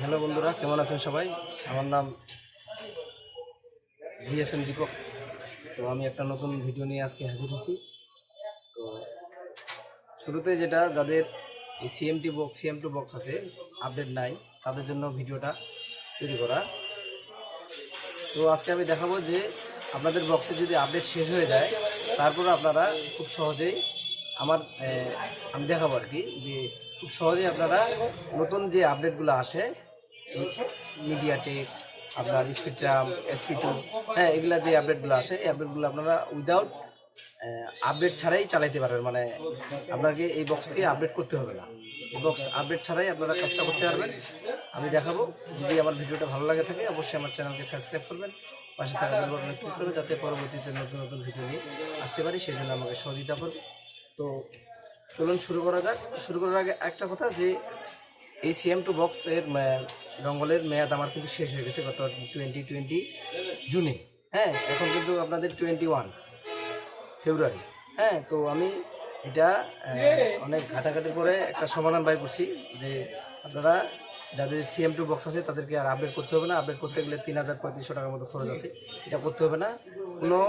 Hello বন্ধুরা, কেমন আছেন সবাই? আমার নাম জিএসএম দীপক। তো আমি একটা নতুন ভিডিও নিয়ে আজকে হাজির হয়েছি। তো শুরুতে যেটা, যাদের এই CMT box CM two box আছে আপডেট নাই, তাদের জন্য ভিডিওটা তৈরি করা। তো আজকে আমি দেখাবো যে আপনাদের বক্সে যদি আপডেট শেষ হয়ে যায়, তারপর আপনারা খুব সহজেই আমার আমি দেখাবো আর কি যে খুব সহজেই আপনারা নতুন যে আপডেটগুলো আসে মিডিয়াটেক আপনার স্পিড্রাম এসপি টু হ্যাঁ এগুলা যে আপডেটগুলো আসে, এই আপডেটগুলো আপনারা উইদাউট আপডেট ছাড়াই চালাইতে পারবেন। মানে আপনাকে এই বক্সকে আপডেট করতে হবে না। এই বক্স আপডেট ছাড়াই আপনারা কাজটা করতে পারবেন। আমি দেখাবো। যদি আমার ভিডিওটা ভালো লাগে থাকে, অবশ্যই আমার চ্যানেলকে সাবস্ক্রাইব করবেন। পাশে থাকা ক্লিক করবেন, যাতে পরবর্তীতে নতুন নতুন ভিডিও নিয়ে আসতে পারি। সেই জন্য আমাকে সহযোগিতা করবে তো চলুন শুরু করা যাক। শুরু করার আগে একটা কথা যে এই সিএম টু বক্সের ডঙ্গলের মেয়াদ আমার কিন্তু শেষ হয়ে গেছে গত টোয়েন্টি টোয়েন্টি জুনে। হ্যাঁ এখন কিন্তু আপনাদের টোয়েন্টি ওয়ান ফেব্রুয়ারি। হ্যাঁ তো আমি এটা অনেক ঘাটাঘাটি করে একটা সমাধান বাই করছি যে আপনারা যাদের সিএম টু বক্স আছে তাদেরকে আর আপডেট করতে হবে না। আপডেট করতে গেলে তিন হাজার পঁয়ত্রিশশো টাকার মতো খরচ আছে। এটা করতে হবে না। কোনো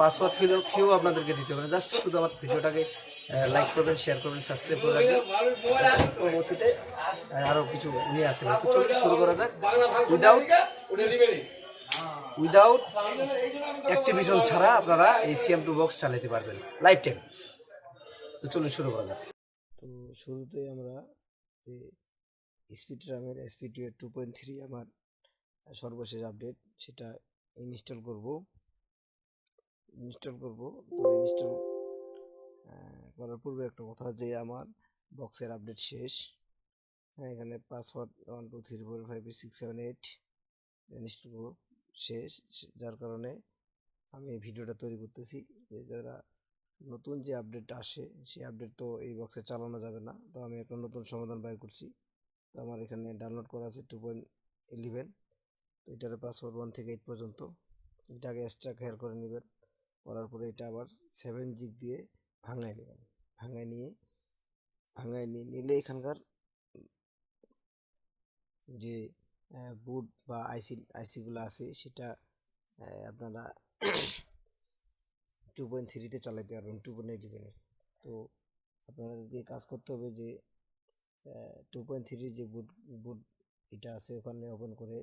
পাসওয়ার্ড ফিল ফিও আপনাদেরকে দিতে না। জাস্ট শুধু আমার ভিডিওটাকে লাইক করবেন শেয়ার করবেন সাবস্ক্রাইব করে রাখবেন। পরবর্তীতে আরও কিছু নিয়ে আসতে পারে তো শুরু করা যাক। উইদাউট উইদাউট অ্যাক্টিভিশন ছাড়া আপনারা এই সিএম টু বক্স চালাতে পারবেন। লাইফ টাইম তো চলুন, শুরু করা যাক। তো শুরুতে আমরা যে স্পিড রামের SP two two point three আমার সর্বশেষ আপডেট সেটা ইনস্টল করব। ইনস্টল করব। তো ইনস্টল করার পূর্বে একটা কথা যে আমার বক্সের আপডেট শেষ। হ্যাঁ এখানে password one two three four five six seven eight install শেষ যার কারণে আমি এই ভিডিওটা তৈরি করতেছি। যে যারা নতুন যে আপডেট আসে, সেই আপডেট তো এই বক্সে চালানো যাবে না। তো আমি একটা নতুন সমাধান বের করছি। তো আমার এখানে ডাউনলোড করা আছে টু পয়েন্ট ইলেভেন তো এটার পাসওয়ার্ড ওয়ান থেকে এইট পর্যন্ত। এটাকে এক্সট্রা খেয়াল করে নেবেন। করার পরে এটা আবার সেভেন জিগ দিয়ে ভাঙায় নেবেন। ভাঙায় নিয়ে ভাঙায় নিয়ে নিলে এখানকার যে বুট বা আইসি আইসিগুলো আছে সেটা আপনারা টু পয়েন্ট থ্রিতে চালাইতে পারবেন টু পয়েন্ট ইলেভেনের তো আপনাদেরকে কাজ করতে হবে যে টু পয়েন্ট থ্রির যে বুট বুট এটা আছে ওখানে ওপেন করে।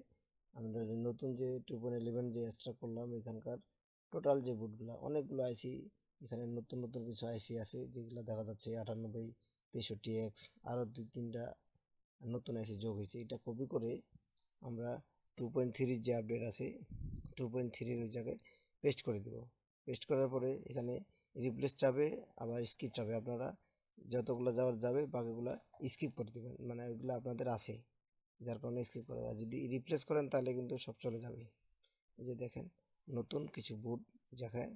আমরা নতুন যে টু পয়েন্ট ইলেভেন যে এক্সট্রা করলাম এখানকার টোটাল যে বুটগুলো অনেকগুলো আইসি এখানে নতুন নতুন কিছু আইসি আছে, যেগুলো দেখা যাচ্ছে আটানব্বই, তেষট্টি এক্স আরও দুই, তিনটা নতুন আইসি যোগ হয়েছে। এটা কপি করে আমরা টু পয়েন্ট থ্রির যে আপডেট আছে টু পয়েন্ট থ্রির ওই জায়গায় পেস্ট করে দেবো। পেস্ট করার পরে এখানে রিপ্লেস চাবে, আবার স্কিপ চাবে। আপনারা যতগুলো যাওয়ার যাবে, বাকিগুলো স্কিপ করে দেবেন। মানে ওইগুলো আপনাদের আছে, যার কারণে স্কিপ করে আর যদি রিপ্লেস করেন তাহলে কিন্তু সব চলে যাবে। এই যে দেখেন নতুন কিছু বুট জায়গায়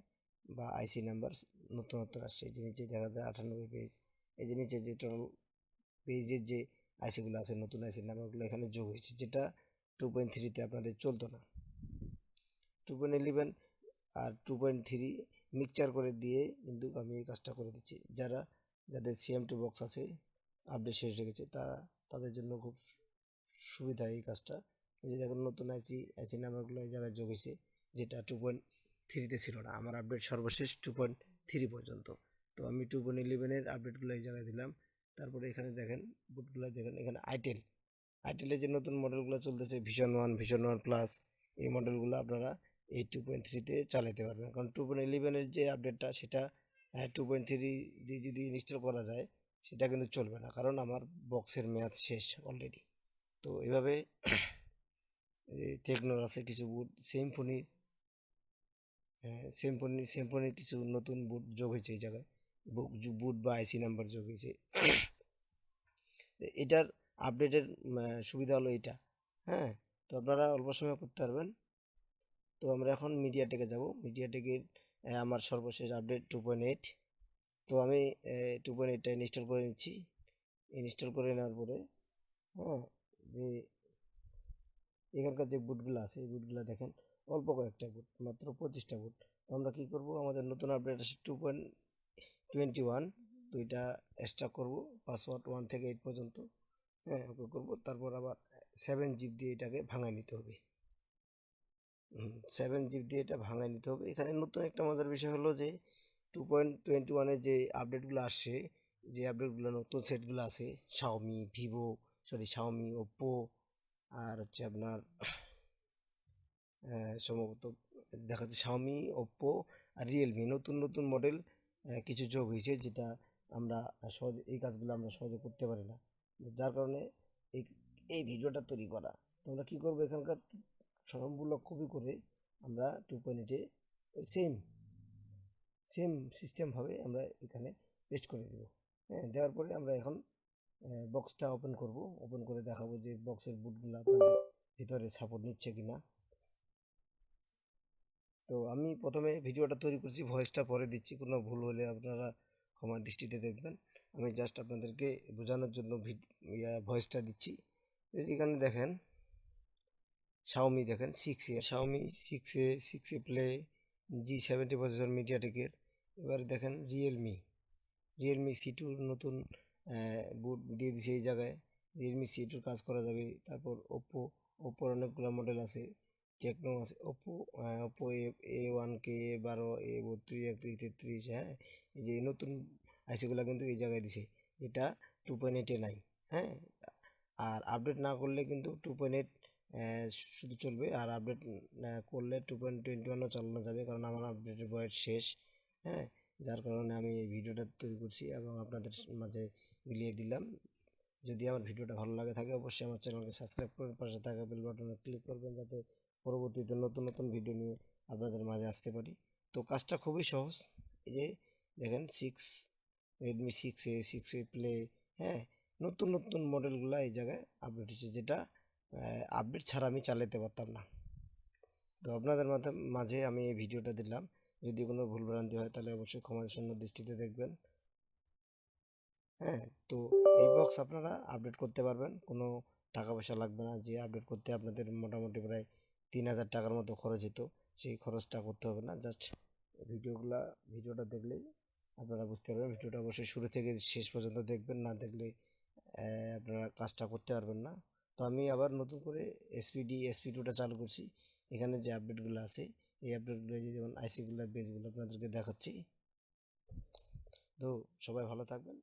বা আইসি নাম্বার নতুন নতুন আসছে। যে নিচে দেখা যায় আটানব্বই পেজ এই যে নিচে যে টোটাল পেজের যে আইসিগুলো আছে, নতুন আইসি নাম্বারগুলো এখানে যোগ হয়েছে, যেটা টু পয়েন্ট থ্রিতে আপনাদের চলতো না। টু পয়েন্ট ইলেভেন আর টু পয়েন্ট থ্রি মিক্সচার করে দিয়ে কিন্তু আমি এই কাজটা করে দিচ্ছি। যারা, যাদের সিএম টু বক্স আছে আপডেট শেষ রেখেছে তা, তাদের জন্য খুব সুবিধা এই কাজটা। এই যে দেখুন, নতুন আইসি আইসি নাম্বারগুলো এই জায়গায় যোগ হয়েছে। যেটা টু পয়েন্ট থ্রিতে ছিল না। আমার আপডেট সর্বশেষ টু পয়েন্ট থ্রি পর্যন্ত। তো আমি টু পয়েন্ট ইলেভেনের আপডেটগুলো এই জায়গায় দিলাম। তারপরে এখানে দেখেন বুটগুলো দেখেন, এখানে আইটেল আইটেলের যে নতুন মডেলগুলো চলতেছে vision one vision one plus এই মডেলগুলো আপনারা এই টু পয়েন্ট থ্রিতে চালাতে পারবেন। কারণ টু পয়েন্ট ইলেভেনের যে আপডেটটা সেটা টু পয়েন্ট থ্রি দিয়ে যদি ইনস্টল করা যায়, সেটা কিন্তু চলবে না। কারণ আমার বক্সের মেয়াদ শেষ অলরেডি তো এভাবে টেকনোর আছে কিছু বুট সেম সিম্ফনি সিম্ফনি সিম্ফনির কিছু নতুন বুট যোগ হয়েছে এই জায়গায়। বুক বুট বা আইসি নাম্বার যোগ হয়েছে। তো এটার আপডেটের সুবিধা হলো এটা। হ্যাঁ তো আপনারা অল্প সময় করতে পারবেন। তো আমরা এখন মিডিয়াটেকে যাব। মিডিয়াটেকের আমার সর্বশেষ আপডেট টু পয়েন্ট এইট তো আমি টু পয়েন্ট এইটটা ইনস্টল করে নিচ্ছি। ইনস্টল করে নেওয়ার পরে হ্যাঁ যে এখানকার যে বুটগুলো আছে, এই বুটগুলো দেখেন, অল্প কয়েকটা বুট, মাত্র পঁচিশটা বুট। তো আমরা কী করব? আমাদের নতুন আপডেট আছে টু পয়েন্ট টোয়েন্টি ওয়ান তো এটা এক্সট্রা করব পাসওয়ার্ড ওয়ান থেকে এইট পর্যন্ত। হ্যাঁ ওকে করব। তারপর আবার সেভেন জিপ দিয়ে এটাকে ভাঙায় নিতে হবে। সেভেন জিপ দিয়ে এটা ভাঙায় নিতে হবে। এখানে নতুন একটা মজার বিষয় হলো যে টু পয়েন্ট টোয়েন্টি ওয়ানের যে আপডেটগুলো আসছে, যে আপডেটগুলো নতুন সেটগুলো আছে Xiaomi Vivo sorry Xiaomi Oppo আর হচ্ছে আপনার সম্ভবত দেখা যাচ্ছে শাওমি ওপ্পো আর রিয়েলমি নতুন নতুন মডেল কিছু যোগ হয়েছে যেটা আমরা সহজে, এই কাজগুলো আমরা সহজে করতে পারি না। যার কারণে এই এই ভিডিওটা তৈরি করা। তোমরা কী করব এখানকার সম্পূর্ণ কপি করে আমরা টু পয়েন্ট সেম সেম সিস্টেমভাবে আমরা এখানে পেস্ট করে দেবো। হ্যাঁ দেওয়ার পরে আমরা এখন বক্সটা ওপেন করব। ওপেন করে দেখাবো যে বক্সের বুটগুলো আপনাদের ভিতরে সাপোর্ট নিচ্ছে কি না তো আমি প্রথমে ভিডিওটা তৈরি করছি ভয়েসটা পরে দিচ্ছি। কোনো ভুল হলে আপনারা ক্ষমার দৃষ্টিতে দেখবেন। আমি জাস্ট আপনাদেরকে বোঝানোর জন্য ভয়েসটা দিচ্ছি। এখানে দেখেন শাওমি দেখেন six A Xiaomi six A six A play G seventy processor মিডিয়াটেকের এবারে দেখেন রিয়েলমি রিয়েলমি সি টুর নতুন বুট দিয়ে দিছে এই জায়গায়। রিয়েলমি সি টুর কাজ করা যাবে। তারপর ওপ্পো ওপ্পোর অনেকগুলো মডেল আছে। টেকনো আছে। Oppo Oppo A A one K A বারো এ বত্রিশ একত্রিশ তেত্রিশ হ্যাঁ? এই যে নতুন আইসিগুলো কিন্তু এই জায়গায় দিছে, যেটা টু পয়েন্ট এইটে নাই হ্যাঁ? আর আপডেট না করলে কিন্তু টু পয়েন্ট এইট শুধু চলবে। আর আপডেট করলে টু পয়েন্ট টোয়েন্টি ওয়ানও চালানো যাবে, কারণ আমার আপডেটের বয়স শেষ হ্যাঁ? যার কারণে আমি এই ভিডিওটা তৈরি করছি এবং আপনাদের মাঝে মিলিয়ে দিলাম। যদি আমার ভিডিওটা ভালো লাগে থাকে অবশ্যই আমার চ্যানেলকে সাবস্ক্রাইব করবেন পাশে থাকা বেল বাটনে ক্লিক করবেন যাতে পরবর্তীতে নতুন নতুন ভিডিও নিয়ে আপনাদের মাঝে আসতে পারি। তো কাজটা খুবই সহজ। এই যে দেখেন six Redmi six A six A play হ্যাঁ? নতুন নতুন মডেলগুলো এই জায়গায় আপডেট হচ্ছে যেটা আপডেট ছাড়া আমি চালাতে পারতাম না। তো আপনাদের মাঝে আমি এই ভিডিওটা দিলাম। যদি কোনো ভুলভ্রান্তি হয় তাহলে অবশ্যই ক্ষমা সুন্দর দৃষ্টিতে দেখবেন। হ্যাঁ তো এই বক্স আপনারা আপডেট করতে পারবেন। কোনো টাকা পয়সা লাগবে না। যে আপডেট করতে আপনাদের মোটামুটি প্রায় তিন হাজার টাকার মতো খরচ হতো সেই খরচটা করতে হবে না। জাস্ট ভিডিওগুলা, ভিডিওটা দেখলেই আপনারা বুঝতে পারবেন। ভিডিওটা অবশ্যই শুরু থেকে শেষ পর্যন্ত দেখবেন। না দেখলে আপনারা কাজটা করতে পারবেন না। তো আমি আবার নতুন করে এসপিডি এসপি টুটা চালু করছি। এখানে যে আপডেটগুলো আছে, এই আপডেটগুলো যেমন আইসিগুলো বেসগুলো আপনাদেরকে দেখাচ্ছি। তো সবাই ভালো থাকবেন।